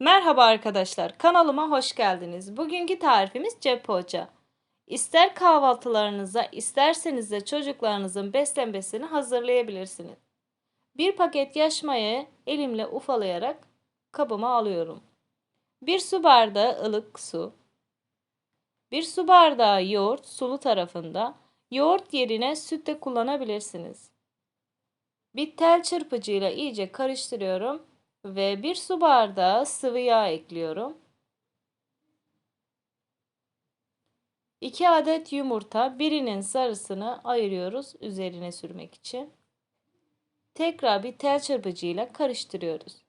Merhaba arkadaşlar, kanalıma hoş geldiniz. Bugünkü tarifimiz cep poğaça. İster kahvaltılarınıza, isterseniz de çocuklarınızın beslenmesini hazırlayabilirsiniz. Bir paket yaş mayayı elimle ufalayarak kabıma alıyorum. Bir su bardağı ılık su. Bir su bardağı yoğurt sulu tarafında. Yoğurt yerine süt de kullanabilirsiniz. Bir tel çırpıcıyla iyice karıştırıyorum ve bir su bardağı sıvı yağ ekliyorum. 2 adet yumurta, birinin sarısını ayırıyoruz üzerine sürmek için. Tekrar bir tel çırpıcıyla karıştırıyoruz.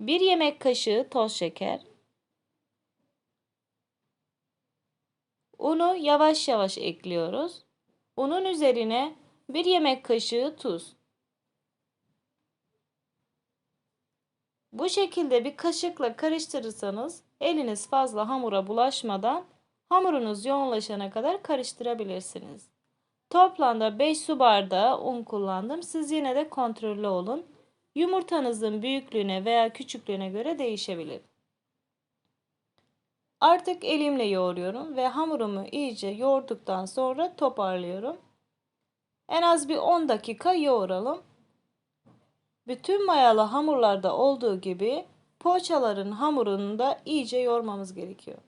Bir yemek kaşığı toz şeker. Unu yavaş yavaş ekliyoruz. Unun üzerine bir yemek kaşığı tuz. Bu şekilde bir kaşıkla karıştırırsanız eliniz fazla hamura bulaşmadan hamurunuz yoğunlaşana kadar karıştırabilirsiniz. Toplamda 5 su bardağı un kullandım. Siz yine de kontrollü olun. Yumurtanızın büyüklüğüne veya küçüklüğüne göre değişebilir. Artık elimle yoğuruyorum ve hamurumu iyice yoğurduktan sonra toparlıyorum. En az bir 10 dakika yoğuralım. Bütün mayalı hamurlarda olduğu gibi poğaçaların hamurunu da iyice yoğurmamız gerekiyor.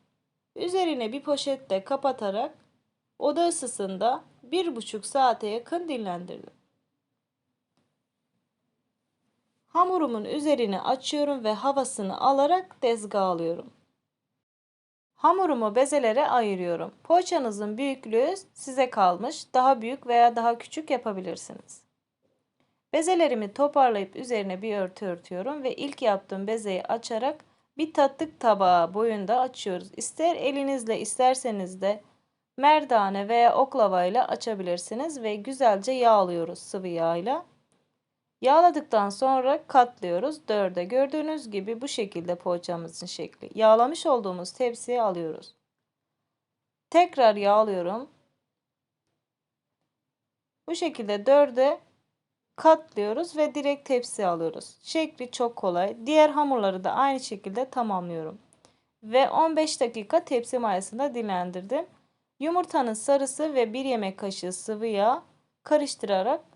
Üzerine bir poşetle kapatarak oda ısısında 1,5 saate yakın dinlendirdim. Hamurumun üzerini açıyorum ve havasını alarak tezgaha alıyorum. Hamurumu bezelere ayırıyorum. Poğaçanızın büyüklüğü size kalmış. Daha büyük veya daha küçük yapabilirsiniz. Bezelerimi toparlayıp üzerine bir örtü örtüyorum ve ilk yaptığım bezeyi açarak bir tatlık tabağı boyunda açıyoruz. İster elinizle isterseniz de merdane veya oklava ile açabilirsiniz ve güzelce yağlıyoruz sıvı yağ ile. Yağladıktan sonra katlıyoruz. Dörde gördüğünüz gibi bu şekilde poğaçamızın şekli. Yağlamış olduğumuz tepsiye alıyoruz. Tekrar yağlıyorum. Bu şekilde dörde katlıyoruz ve direkt tepsiye alıyoruz. Şekli çok kolay. Diğer hamurları da aynı şekilde tamamlıyorum. Ve 15 dakika tepsi mayasında dinlendirdim. Yumurtanın sarısı ve 1 yemek kaşığı sıvı yağ karıştırarak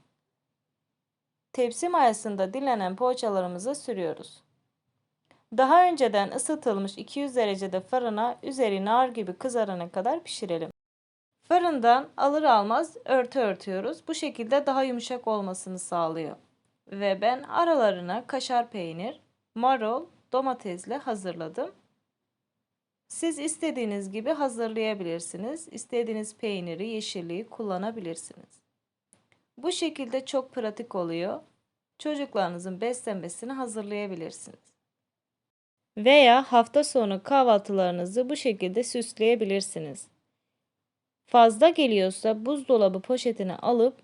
tepsi mayasında dinlenen poğaçalarımızı sürüyoruz. Daha önceden ısıtılmış 200 derecede fırına üzeri nar gibi kızarana kadar pişirelim. Fırından alır almaz örtü örtüyoruz. Bu şekilde daha yumuşak olmasını sağlıyor. Ve ben aralarına kaşar peynir, marul, domatesle hazırladım. Siz istediğiniz gibi hazırlayabilirsiniz. İstediğiniz peyniri, yeşilliği kullanabilirsiniz. Bu şekilde çok pratik oluyor. Çocuklarınızın beslenmesini hazırlayabilirsiniz. Veya hafta sonu kahvaltılarınızı bu şekilde süsleyebilirsiniz. Fazla geliyorsa buzdolabı poşetine alıp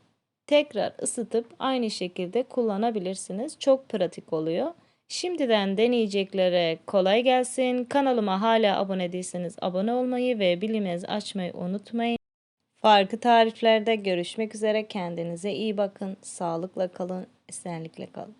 tekrar ısıtıp aynı şekilde kullanabilirsiniz. Çok pratik oluyor. Şimdiden deneyeceklere kolay gelsin. Kanalıma hala abone değilseniz abone olmayı ve bilimiz açmayı unutmayın. Farklı tariflerde görüşmek üzere. Kendinize iyi bakın. Sağlıkla kalın. Esenlikle kalın.